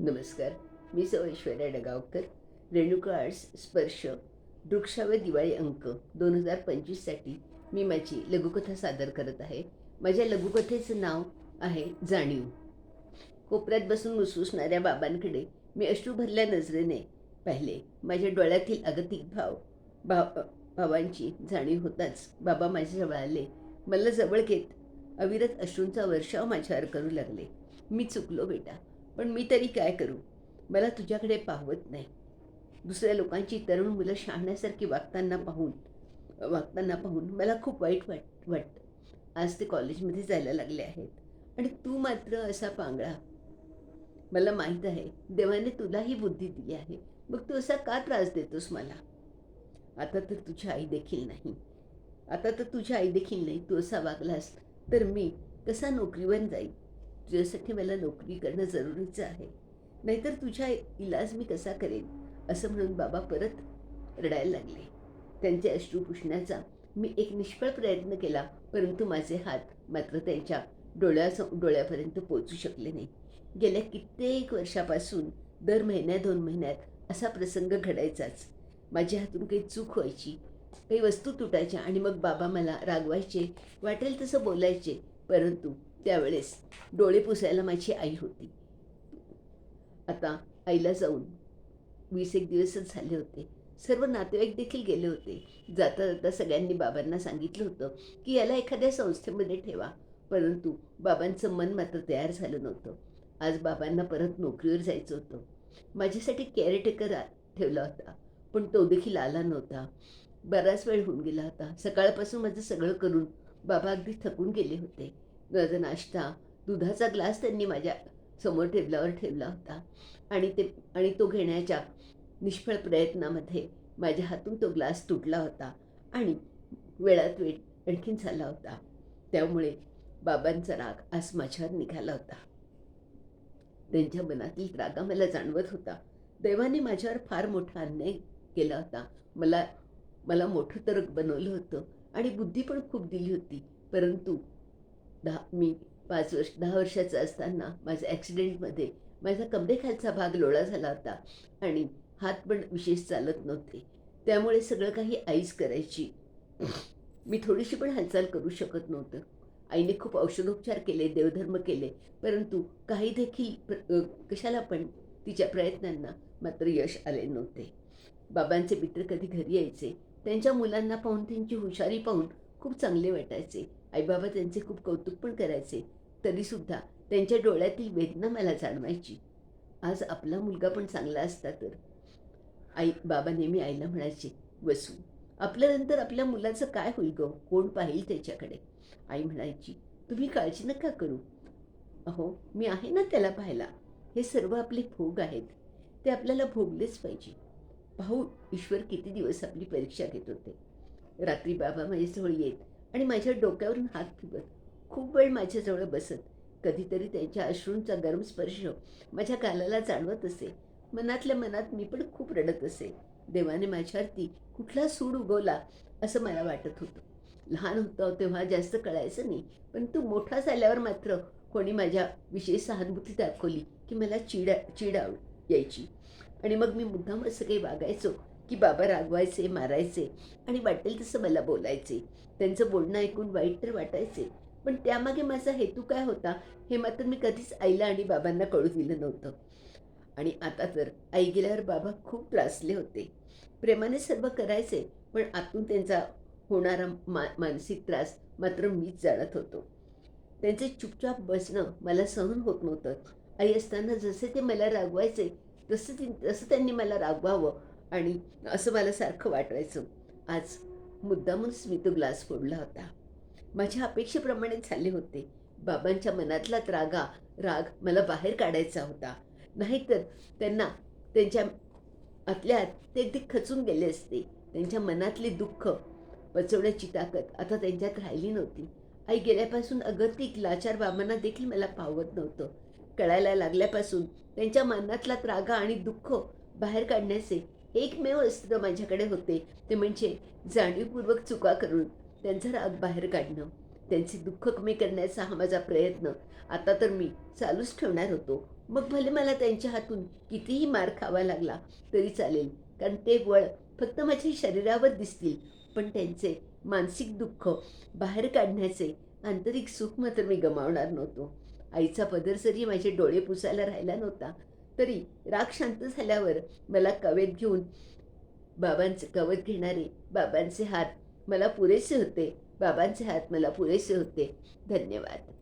नमस्कार. मी सौ ऐश्वर्या डगावकर रेणुका आर्ट्स स्पर्श वृक्षाव दिवाळी अंक दोन हजार पंचवीससाठी मी माझी लघुकथा सादर करत आहे. माझ्या लघुकथेचं नाव आहे जाणीव. कोपऱ्यात बसून मुसमुसणाऱ्या बाबांकडे मी अश्रू भरल्या नजरेने पाहिले. माझ्या डोळ्यातील अगतिक भाव भाव भावांची जाणीव होताच बाबा माझ्याजवळ आले. मला जवळ घेत अविरत अश्रूंचा वर्षाव माझ्यावर करू लागले. मी चुकलो बेटा. पण मी तरी काय करू? मला तुझ्याकडे पाहवत नाही. दुसऱ्या लोकांची तरुण मुलं शहाण्यासारखी वागताना पाहून वागताना पाहून मला खूप वाईट वाट वाटतं. आज ते कॉलेजमध्ये जायला लागले आहेत. आणि तू मात्र असा पांगळा. मला माहीत आहे देवाने तुलाही बुद्धी दिली आहे. मग तू असा का त्रास देतोस मला? आता तर तुझी आई देखील नाही. आता तर तुझी आई देखील नाही. तू असा वागलास तर मी कसा नोकरीवर जाईल तुझ्यासाठी मला नोकरी करणं जरुरीचं आहे. नाहीतर तुझ्या इलाज मी कसा करेन? असं म्हणून बाबा परत रडायला लागले. त्यांचे अश्रू पुसण्याचा मी एक निष्फळ प्रयत्न केला परंतु माझे हात मात्र त्यांच्या डोळ्यास डोळ्यापर्यंत पोचू शकले नाही. गेल्या कित्येक वर्षापासून दर महिन्या दोन महिन्यात असा प्रसंग घडायचाच. माझ्या हातून काही चूक व्हायची काही वस्तू तुटायच्या आणि मग बाबा मला रागवायचे वाटेल तसं बोलायचे परंतु त्यावेळेस डोळे पुसायला माझी आई होती. आता आईला जाऊन वीस एक दिवसच झाले होते. सर्व नातेवाईक देखील गेले होते. जाता जाता सगळ्यांनी बाबांना सांगितलं होतं की याला एखाद्या संस्थेमध्ये ठेवा. परंतु बाबांचं मन मात्र तयार झालं नव्हतं. आज बाबांना परत नोकरीवर जायचं होतं. माझ्यासाठी केअरटेकर ठेवला होता. पण तो देखील आला नव्हता. बराच वेळ होऊन गेला होता. सकाळपासून माझं सगळं करून बाबा अगदी थकून गेले होते. माझा नाश्ता दुधाचा ग्लास त्यांनी माझ्यासमोर ठेवल्यावर ठेवला होता. आणि ते आणि तो घेण्याच्या निष्फळ प्रयत्नामध्ये माझ्या हातून तो ग्लास तुटला होता. आणि वेळात वेळ आणखीन झाला होता. त्यामुळे बाबांचा राग आज माझ्यावर निघाला होता. त्यांच्या मनातील रागा मला जाणवत होता. देवाने माझ्यावर फार मोठा अन्याय केला होता. मला मला मोठं तर बनवलं होतं. आणि बुद्धी पण खूप दिली होती. परंतु दहा मी पाच वर्ष दहा वर्षाचा असताना माझ्या ॲक्सिडेंटमध्ये माझा कमरेखालचा भाग लोळा झाला होता आणि हात पण विशेष चालत नव्हते. त्यामुळे सगळं काही आईच करायची. मी थोडीशी पण हालचाल करू शकत नव्हतं. आईने खूप औषधोपचार केले देवधर्म केले परंतु काही देखील कशाला पण तिच्या प्रयत्नांना मात्र यश आले नव्हते. बाबांचे मित्र कधी घरी यायचे त्यांच्या मुलांना पाहून त्यांची हुशारी पाहून खूप चांगले वाटायचे. आईबाबा त्यांचे खूप कौतुक पण करायचे. तरीसुद्धा त्यांच्या डोळ्यातील वेदना मला जाणवायची. आज आपला मुलगा पण चांगला असता तर. आई बाबा नेहमी आईला म्हणायचे वसू आपल्यानंतर आपल्या मुलाचं काय होईल गं? कोण पाहिल त्याच्याकडे? आई म्हणायची तुम्ही काळजी नका करू. अहो मी आहे ना त्याला पाहायला. हे सर्व आपले भोग आहेत. ते आपल्याला भोगलेच पाहिजे. पाहू ईश्वर किती दिवस आपली परीक्षा घेत होते. रात्री बाबा माझ्याजवळ येत आणि माझ्या डोक्यावरून हात फिरवत खूप वेळ माझ्याजवळ बसत कधीतरी त्यांच्या अश्रूंचा गरम स्पर्श माझ्या गालाला जाणवत असे. मनातल्या मनात मी पण खूप रडत असे. देवाने माझ्यावरती कुठला सूड उगवला असं मला वाटत होतं. लहान होतं तेव्हा जास्त कळायचं नाही पण तू मोठा झाल्यावर मात्र कोणी माझ्या विशेष सहानुभूती दाखवली की मला चिडा चिडा यायची. आणि मग मी मुद्दाम असं काही वागायचो. की बाबा रागवायचे मारायचे आणि वाटेल तसं मला बोलायचे. त्यांचं बोलणं ऐकून वाईट तर वाटायचे. पण त्यामागे माझा हेतू काय होता हे मात्र मी कधीच आईला आणि बाबांना कळू दिलं नव्हतं. आणि आता तर आई गेल्यावर बाबा खूप त्रासले होते. प्रेमाने सर्व करायचे पण आतून त्यांचा होणारा मा मानसिक त्रास मात्र मीच जाणत होतो. त्यांचे चुपचाप बसणं मला सहन होत नव्हतं. आई असताना जसे ते मला रागवायचे तसं ती तसं त्यांनी मला रागवावं आणि असं मला सारखं वाटायचं. आज मुद्दामच मी तो ग्लास फोडला होता. माझ्या अपेक्षेप्रमाणे झाले होते. बाबांच्या मनातला रागा राग मला बाहेर काढायचा होता. नाहीतर त्यांना त्यांच्या आतल्या ते अगदी खचून गेले असते. त्यांच्या मनातले दुःख पचवण्याची ताकद आता त्यांच्यात राहिली नव्हती. आई गेल्यापासून अगतिक लाचार बाबांना देखील मला पावत नव्हतं. कळायला लागल्यापासून त्यांच्या मनातला त्रागा आणि दुःख बाहेर काढण्याचे एकमेव अस्त्र माझ्याकडे होते. ते म्हणजे जाणीवपूर्वक चुका करून त्यांचा राग बाहेर काढणं. त्यांचे दुःख कमी करण्याचा हा माझा प्रयत्न. आता तर मी चालूच ठेवणार होतो. मग भले मला त्यांच्या हातून कितीही मार खावा लागला तरी चालेल कारण ते वळ फक्त माझ्या शरीरावर दिसतील. पण त्यांचे मानसिक दुःख बाहेर काढण्याचे आंतरिक सुख मात्र मी गमावणार नव्हतो. आईचा पदर जरी माझे डोळे पुसायला राहिला नव्हता तरी राग शांत झाल्यावर मला कवेत घेऊन बाबांचे कवत घेणारे बाबांचे हात मला पुरेसे होते. बाबांचे हात मला पुरेसे होते. धन्यवाद.